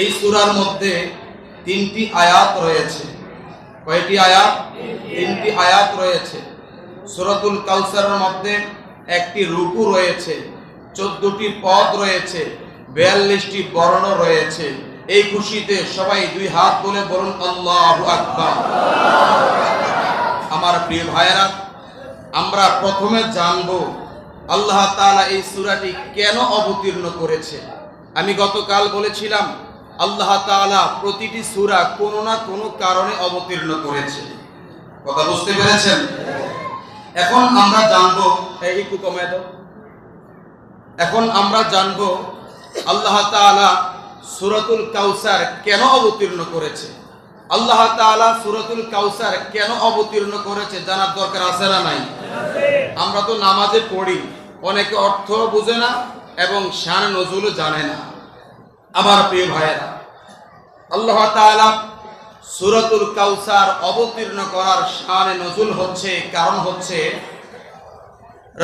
এই সূরার মধ্যে তিনটি আয়াত রয়েছে। কয়টি আয়াত? তিনটি আয়াত রয়েছে। সূরাতুল কাউসারের মধ্যে একটি রুকু রয়েছে, চোদ্দটি পদ রয়েছে, বিয়াল্লিশটি বর্ণ রয়েছে। এই খুশিতে সবাই দুই হাত তুলে বলুন, আল্লাহু আকবার। আমার প্রিয় ভাইয়েরা, আমরা প্রথমে জানব আল্লাহ তাআলা এই সূরাটি কেন অবতীর্ণ করেছে। আমি গতকাল বলেছিলাম আল্লাহ তাআলা প্রতিটি সূরা কোনো না কোনো কারণে অবতীর্ণ করেছে। কথা বুঝতে পেরেছেন? এখন আমরা জানব একটু কমায় দাও। এখন আমরা জানব আল্লাহ তাআলা সূরাতুল কাউসার কেন অবতীর্ণ করেছে? আল্লাহ তাআলা সূরাতুল কাউসার কেন অবতীর্ণ করেছে জানার দরকার আছে না নাই? আমরা তো নামাজে পড়ি অনেকে অর্থ বুঝে না এবং শান নজুলও জানে না। আমার প্রিয় ভাইয়েরা আল্লাহ সূরাতুল কাউসার অবতীর্ণ করার শানে নজুল হচ্ছে, কারণ হচ্ছে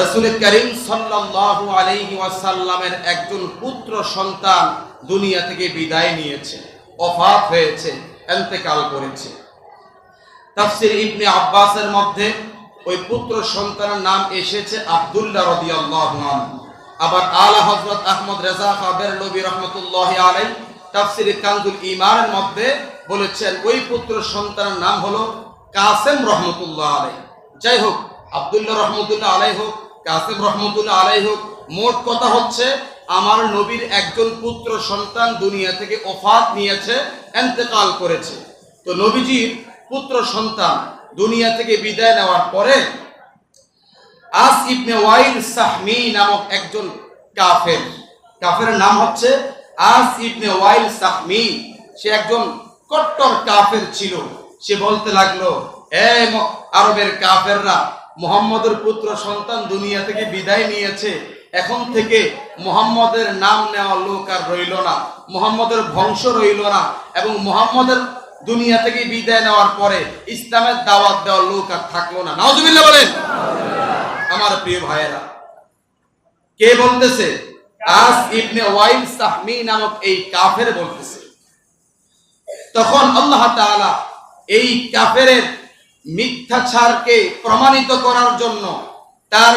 রসুল করিম সাল্লাল্লাহু আলাইহি ওয়াসাল্লামের একজন পুত্র সন্তান দুনিয়া থেকে বিদায় নিয়েছে, অফাত হয়েছে, এন্তেকাল করেছে। তাফসির ইবনে আব্বাসের মধ্যে ওই পুত্র সন্তানের নাম এসেছে আব্দুল্লাহ রাদিয়াল্লাহু আনহু। আবার আলা হযরত আহমদ রেজা কাদের নবী রাহমাতুল্লাহ আলাই তাফসির কানজুল ঈমানের মধ্যে বলেছেন, ওই পুত্র সন্তানের নাম হলো কাসেম রহমতুল্লাহ আলাই যাই হোক, আব্দুল্লাহ রহমতুল্লাহ আলাই হোক, কাসেম রহমতুল্লাহ আলাই হোক, মোট কথা হচ্ছে আমার নবীর একজন পুত্র সন্তান দুনিয়া থেকে ওফাত নিয়েছে, এন্তেকাল করেছে। তো নবীজির পুত্র সন্তান দুনিয়া থেকে বিদায় নেওয়ার পরে আস ইবনে ওয়াইল সাহমি নামক একজন কাফের কাফের নাম হচ্ছে আস ইবনে ওয়াইল সাহমি, সে একজন কট্টর কাফের ছিল। সে বলতে লাগল, এ আরবের কাফেররা মোহাম্মদের পুত্র সন্তান দুনিয়া থেকে বিদায় নিয়েছে। এখন থেকে মোহাম্মদের নাম নেওয়া লোক আর রইল না। মোহাম্মদের বংশ রইল না এবং মোহাম্মদের দুনিয়া থেকে বিদায় নেওয়ার পরে ইসলামের দাওয়াত দেওয়ার লোক আর থাকল না। নাউজুবিল্লাহ বলেন। আমার প্রিয় ভাইয়েরা, কে বলতেছে আস ইবনে ওয়াইল সাহমি নামক এই কাফের বলতেছে। তখন আল্লাহ তাআলা এই কাফেরের প্রমাণিত করার জন্য, তার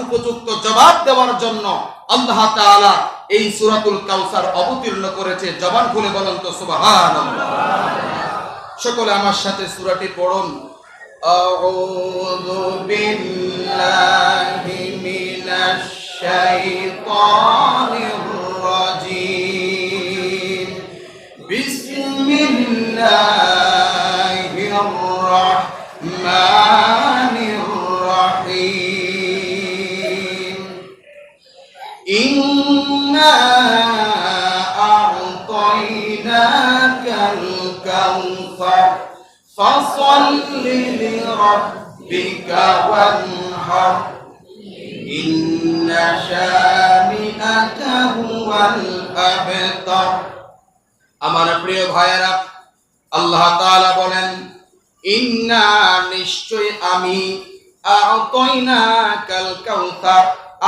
উপযুক্ত জবাব দেওয়ার জন্য আল্লাহ তাআলা এই সূরাতুল কাউসার অবতীর্ণ করেছে। জবান খুলে বলেন তো, সুবহানাল্লাহ। সকলে আমার সাথে সূরাটি পড়ুন। আউযু বিল্লাহি মিনাশ الشيطان الرجيم. بسم الله الرحمن الرحيم. إنا أعطيناك الكوثر فصل لربك وانحر. আমার প্রিয় ভাইয়েরা, আল্লাহ তাআলা বলেন, ইন্না নিশ্চয় আমি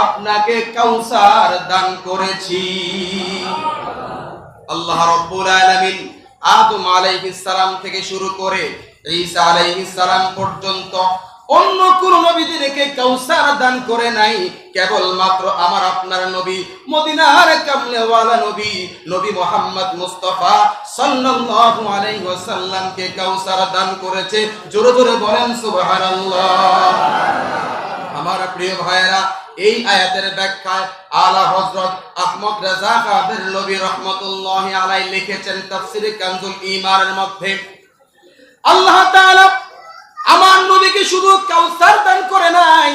আপনাকে কাউসার দান করেছি। আল্লাহ রব্বুল আলামিন আদম আলাইহিস সালাম থেকে শুরু করে ঈসা আলাইহিস সালাম পর্যন্ত অন্য কোন নবীদেরকে কাউসার দান করে নাই। কেবলমাত্র আমার আপনার নবী, মদিনার কামলেওয়ালা নবী নবী মোহাম্মদ মুস্তাফা সাল্লাল্লাহু আলাইহি ওয়াসাল্লামকে কাউসার দান করেছে। জোরে জোরে বলেন, সুবহানাল্লাহ। আমার প্রিয় ভাইয়েরা, এই আয়াতের ব্যাখ্যায় আলা হযরত আহমদ রাজা কাদের নবী রহমতুল্লাহ আলাই লিখেছেন তাফসিরে কানজুল ঈমানের মধ্যে। আল্লাহ তাআলা আমার নবীকে শুধু কাউসার দান করে নাই,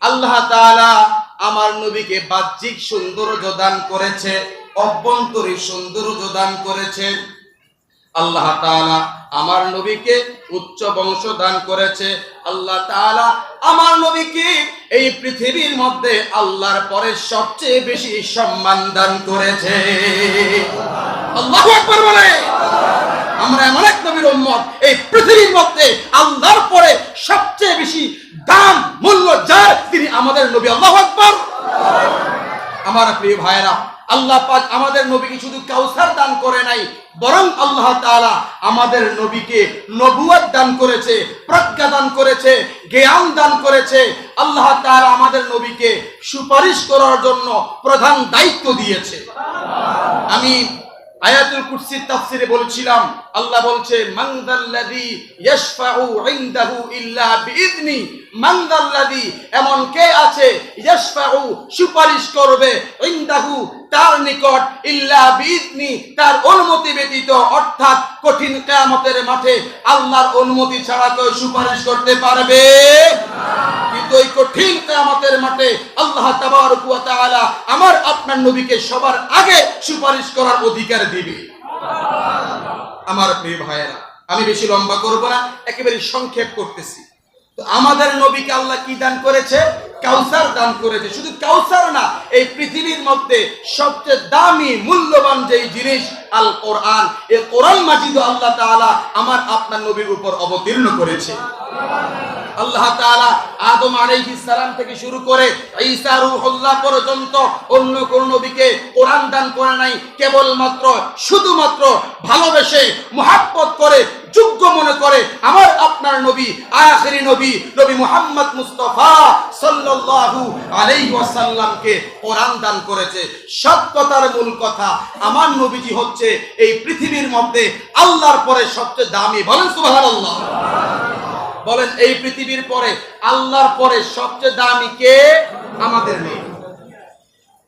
আল্লাহ তাআলা আমার নবীকে বাহ্যিক সৌন্দর্য দান করেছে, অভ্যন্তরীণ সৌন্দর্য দান করেছে। আল্লাহ তাআলা আমার নবীকে উচ্চ বংশ দান করেছে। আল্লাহ তাআলা আমার নবীকে এই পৃথিবীর মধ্যে আল্লাহর পরে সবচেয়ে বেশি সম্মান দান করেছে। আল্লাহু আকবার বলে। আমরা এমন এক নবীর উম্মত, এই পৃথিবীর মধ্যে আল্লাহর পরে সবচেয়ে বেশি দাম মূল্য যার তিনি আমাদের নবী আল্লাহু আকবার। আমার প্রিয় ভাইয়েরা, আল্লাহ পাক আমাদের নবীকে শুধু কাউসার দান করে নাই, বরং আল্লাহ তাআলা আমাদের নবীকে নবুয়ত দান করেছে, প্রজ্ঞা দান করেছে, জ্ঞান দান করেছে। আল্লাহ তাআলা আমাদের নবীকে সুপারিশ করার জন্য প্রধান দায়িত্ব দিয়েছে। আমি আয়াতুল কুরসির তাফসিরে বলছিলাম, আল্লাহ বলছে ইয়াশফাউ ইনদাহু ইল্লা এমন কে আছে ইয়াশফাউ, সুপারিশ করবে ইনদাহু তার নিকট, ইল্লা বিইذনি তার অনুমতি ব্যতীত, অর্থাৎ কঠিন কিয়ামতের মাঠে আল্লাহর অনুমতি ছাড়া কেউ সুপারিশ করতে পারবে? কিন্তু এই কঠিন কিয়ামতের মাঠে আল্লাহ তাবারক ওয়া তাআলা আমার আপনার নবীকে সবার আগে সুপারিশ করার অধিকার দিবে। আমার প্রিয় ভাইয়েরা, আমি বেশি লম্বা করব না, একেবারে সংক্ষেপ করতেছি। তো আমাদের নবীকে আল্লাহ কি দান করেছে? কাউসার দান করেছে। শুধু কাউসার না, এই পৃথিবীর মধ্যে সবচেয়ে দামি, মূল্যবান যেই জিনিস আল কোরআন। এই কোরআন মাজিদ আল্লাহ তাআলা আমার আপনার নবীর উপর অবতীর্ণ করেছে। আল্লাহ তাআলা আদম আলাইহিস সালাম থেকে শুরু করে ঈসা রূহুল্লাহ পর্যন্ত অন্য কোন নবীকে কোরআন দান করে নাই। কেবলমাত্র, শুধুমাত্র ভালোবেসে, মোহাব্বত করে, যোগ্য মনে করে আমার আপনার নবী, আখিরি নবী নবী মুহাম্মদ মুস্তাফা সাল্লাল্লাহু আলাইহি ওয়াসাল্লামকে কোরআন দান করেছে। সব মূল কথা আমার নবীজি হচ্ছে এই পৃথিবীর মধ্যে আল্লাহর পরে সবচেয়ে দামি। বলেন সুবহানাল্লাহ। বলেন, এই পৃথিবীর পরে আল্লাহর পরে সবচেয়ে দামি কে? আমাদের নেই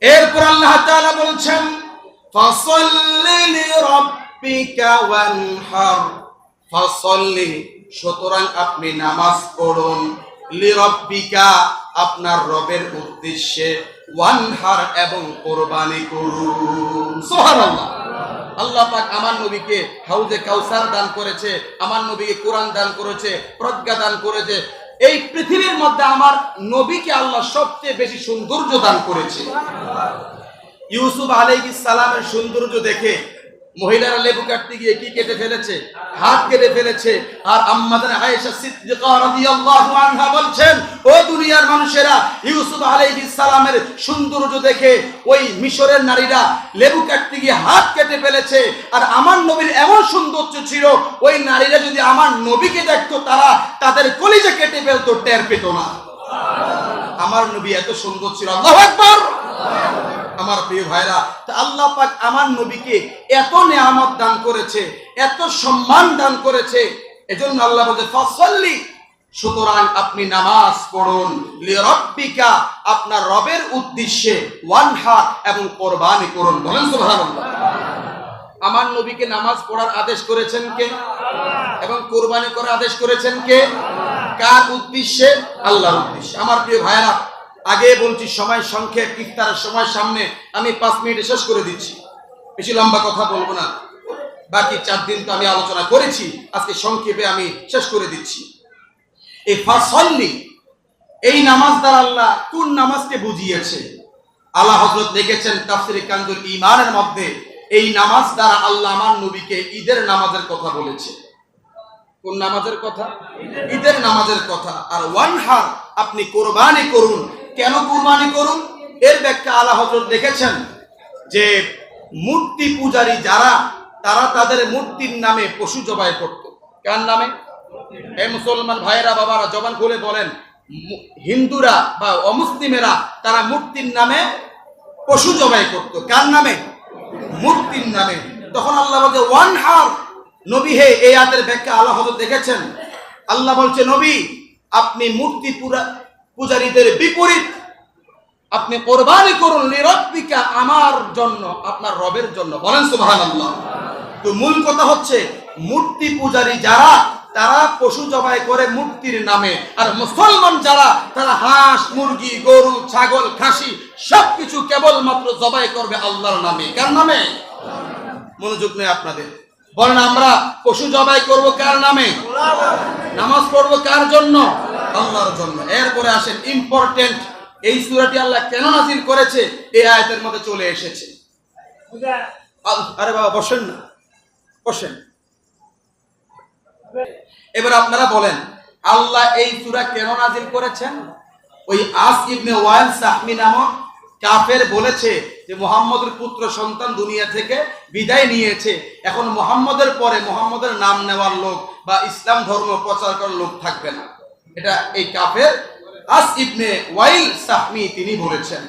এরপর আল্লাহ তাআলা বলছেন, ফাসাল্লি লিরাব্বিকা ওয়ানহার। ফাসাল্লি, সুতরাং আপনি নামাজ পড়ুন। লিরাব্বিকা আপনার রবের উদ্দেশ্যে ওয়ানহার এবং কোরবানি করুন। সুবহানাল্লাহ। আল্লাহ পাক আমার নবীকে হাউজে কাউসার দান করেছে, আমার নবীকে কোরআন দান করেছে, প্রজ্ঞা দান করেছে। এই পৃথিবীর মধ্যে আমার নবীকে আল্লাহ সবচেয়ে বেশি সৌন্দর্য দান করেছে। ইউসুফ আলাইহিস সালামের সৌন্দর্য দেখে মহিলারা লেবু কাটতে গিয়ে কি কেটে ফেলেছে? হাত কেটে ফেলেছে। আর আম্মাদান আয়েশা সিদ্দিকা রাদিয়াল্লাহু আনহা বলছেন, ও দুনিয়ার মানুষেরা, ইউসুফ আলাইহিস সালামের সৌন্দর্য দেখে ওই মিশরের নারীরা লেবু কাটতে গিয়ে হাত কেটে ফেলেছে। আর আমার নবীর এমন সৌন্দর্য ছিল, ওই নারীরা যদি আমার নবীকে দেখতো, তারা তাদের কলিজা কেটে ফেলতো, টের পেত না। আমার নবী এত সুন্দর ছিল। আল্লাহু আকবার! আমার প্রিয় ভাইরা, তা আল্লাহ পাক আমার নবীকে এত নেয়ামত দান করেছে, এত সম্মান দান করেছে। এজন্য আল্লাহ বলছে ফসল্লি সুতরাং আপনি নামাজ পড়ুন। লিরব্বিকা, আপনার রবের উদ্দেশ্যে ওয়ানহা এবং কোরবানি করুন। বলেন সুবহানাল্লাহ। আমার নবীকে নামাজ পড়ার আদেশ করেছেন কে? এবং কোরবানি করার আদেশ করেছেন কে? কার উদ্দেশ্যে? আল্লাহর উদ্দেশ্যে। আমার প্রিয় ভাইরা আগে বলছি, সময় সংক্ষেপ, ইফতারের সময় সামনে। আমি পাঁচ মিনিটে শেষ করে দিচ্ছি। বেশি লম্বা কথা বলব না। বাকি চার দিন তো আমি আলোচনা করেছি, আজকে সংক্ষেপে আমি শেষ করে দিচ্ছি। এই ফাসল্লি, এই নামাজ দ্বারা আল্লাহ কোন নামাজকে বুঝিয়েছে? আল্লাহ হজরত লিখেছেন তাফসিরে কান্দুল ইমানের মধ্যে, এই নামাজ দ্বারা আল্লাহ আমার নবীকে ঈদের নামাজের কথা বলেছে। কোন নামাজের কথা? ঈদের নামাজের কথা। আর ওয়ান হার আপনি কোরবানি করুন কেন কুরবানি করুন? এর ব্যাখ্যা আল্লাহ হজরত দেখেছেন যে মূর্তি পূজারী যারা, তারা তাদের মূর্তির নামে পশু জবাই করত। কার নামে? এই মুসলমান ভাইয়েরা, বাবারা, জবান খুলে বলেন হিন্দুরা বা অমুসলিমেরা তারা মূর্তির নামে পশু জবাই করত। কার নামে? মূর্তির নামে। তখন আল্লাহ বলছে, ওয়ান হার। নবী হে, এই আয়াতের ব্যাখ্যা আল্লাহ দেখেছেন। আল্লাহ বলছে, নবী, আপনি মূর্তি পুরা পূজারীদের বিপরীত। আপনি কোরবানি করুন নিরব্বিকা আমার জন্য, আপনার রবের জন্য। বলেন সুবহানাল্লাহ। তো মূল কথা হচ্ছে, মূর্তি পূজারী যারা, তারা পশু জবাই করে মূর্তির নামে। আর মুসলমান যারা, তারা হাঁস, মুরগি, গরু, ছাগল, খাসি, সবকিছু কেবলমাত্র জবাই করবে আল্লাহর নামে। কার নামে? মনোযোগ নেই আপনাদের। বলেন আমরা পশু জবাই করব কার নামে? নামাজ পড়ব কার জন্য? আল্লাহর জন্য। এরপরে আসেন ইম্পর্টেন্ট এই সূরাটি আল্লাহ কেন নাজিল করেছে? এই আয়াতের মধ্যে চলে এসেছে। আরে বাবা, বসেন না। বসেন। এবার আপনারা বলেন, আল্লাহ এই সূরা কেন নাজিল করেছেন? ওই আস ইবনে ওয়াইল সাহমি নামক কাফের বলেছে যে মোহাম্মদের পুত্র সন্তান দুনিয়া থেকে বিদায় নিয়েছে। এখন মোহাম্মদের পরে মোহাম্মদের নাম নেওয়ার লোক বা ইসলাম ধর্ম প্রচার করার লোক থাকবে না। এটা এই কাফের আস ইবনে ওয়াইল সাহমি তিনি বলেছেন।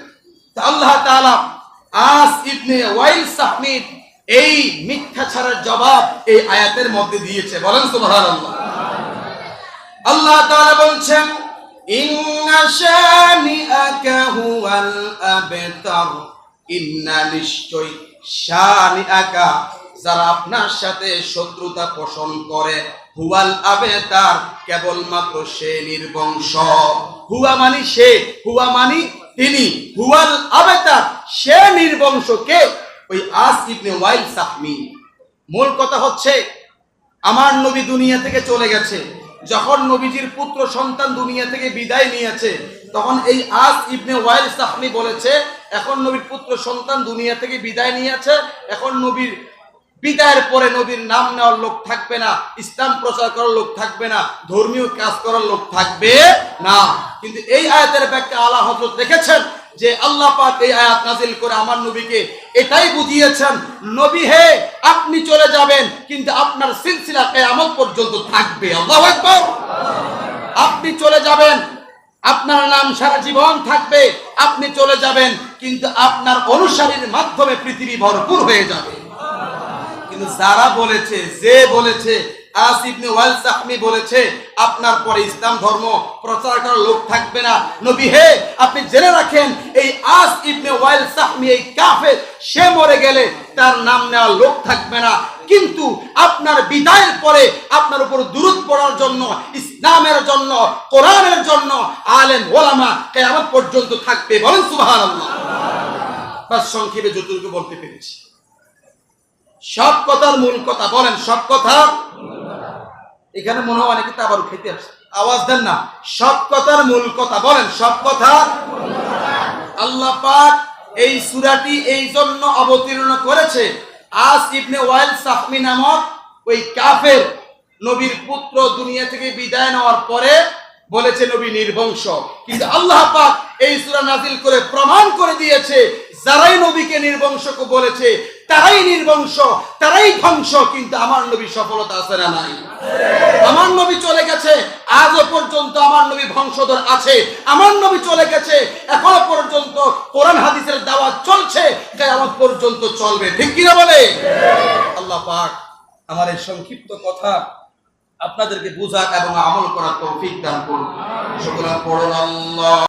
আল্লাহ তাআলা আস ইবনে ওয়াইল সাহমি এই মিথ্যা ছাড়ার জবাব এই আয়াতের মধ্যে দিয়েছে। বলেন সুবহানাল্লাহ। আল্লাহ তাআলা বলছেন, ইন্না নিশ্চয় যারা আপনার সাথে শত্রুতা পোষণ করে, হুয়াল আবেতার কেবলমাত্র সে নির্বংশ। হুয়া মানি সে, হুয়া মানি তিনি। হুয়াল আবেতার সে নির্বংশ কে? ওই আস ইবনে ওয়াইল সাহমি। মূল কথা হচ্ছে, আমার নবী দুনিয়া থেকে চলে গেছে। যখন নবীজির পুত্র সন্তান দুনিয়া থেকে বিদায় নিয়েছে, তখন এই আস ইবনে ওয়াইল সাহমি বলেছে, এখন নবীর পুত্র সন্তান দুনিয়া থেকে বিদায় নিয়েছে, এখন নবীর বিদায়ের পরে নবীর নাম নেওয়ার লোক থাকবে না, ইসলাম প্রচার করার লোক থাকবে না, ধর্মীয় কাজ করার লোক থাকবে না। কিন্তু এই আয়াতের ব্যাখ্যা আল্লাহ হজরত রেখেছেন যে আল্লাহ পাক এই আয়াত নাজিল করে আমার নবীকে এটাই বুঝিয়েছেন, নবী হে, আপনি চলে যাবেন, কিন্তু আপনার সিলসিলা কিয়ামত পর্যন্ত থাকবে। আল্লাহু আকবার। আপনি চলে যাবেন, আপনার নাম সারা জীবন থাকবে, আপনি চলে যাবেন, কিন্তু আপনার অনুসারীর মাধ্যমে পৃথিবী ভরপুর হয়ে যাবে। কিন্তু যারা বলেছে, যে বলেছে বলেছে, আপনার পরে ইসলাম ধর্ম প্রচার করার লোক থাকবে না। নবী হে, আপনি জেনে রাখেন, এই আস ইবনে ওয়াইল সাহমি, এই সে মরে গেলে তার নাম নেওয়ার লোক থাকবে না। কিন্তু আপনার বিদায়ের পরে আপনার উপর দূরত পড়ার জন্য, ইসলামের জন্য, কোরআনের জন্য আলেম, ওলামা কেয়ামত পর্যন্ত থাকবে। বলেন সুবহানাল্লাহ। সংক্ষেপে যতটুকু বলতে পেরেছি। সব কথার মূল কথা বলেন, সব কথা। এখানে মনে হয় অনেকে আবার খেতে আসে। আওয়াজ দেন না। সব কথার মূল কথা বলেন, সব কথা। আল্লাহ পাক এই সূরাটি এই জন্য অবতীর্ণ করেছে। আস ইবনে ওয়াইল সাহমি নামক ওই কাফের নবীর পুত্র দুনিয়া থেকে বিদায় নেওয়ার পরে বলেছে নবী নির্বংশ। কিন্তু আল্লাহ পাক এই সুরা নাজিল করে প্রমাণ করে দিয়েছে, যারাই নবীকে নির্বংশ বলেছে তারাই নির্বংশ, তারাই ধ্বংস, কিন্তু আমার নবী সফলতা আছে না নাই? আমার নবী চলে গেছে, আজও পর্যন্ত আমার নবী বংশধর আছে। আমার নবী চলে গেছে, এখনও পর্যন্ত কোরআন হাদিসের দাওয়াত চলছে, কেয়ামত পর্যন্ত চলবে। ঠিক কিনা বলে? আল্লাহ পাক আমার এই সংক্ষিপ্ত কথা আপনাদেরকে বোঝার এবং আমল করার তৌফিক দান করুন। সকলে পড়ুন আল্লাহ।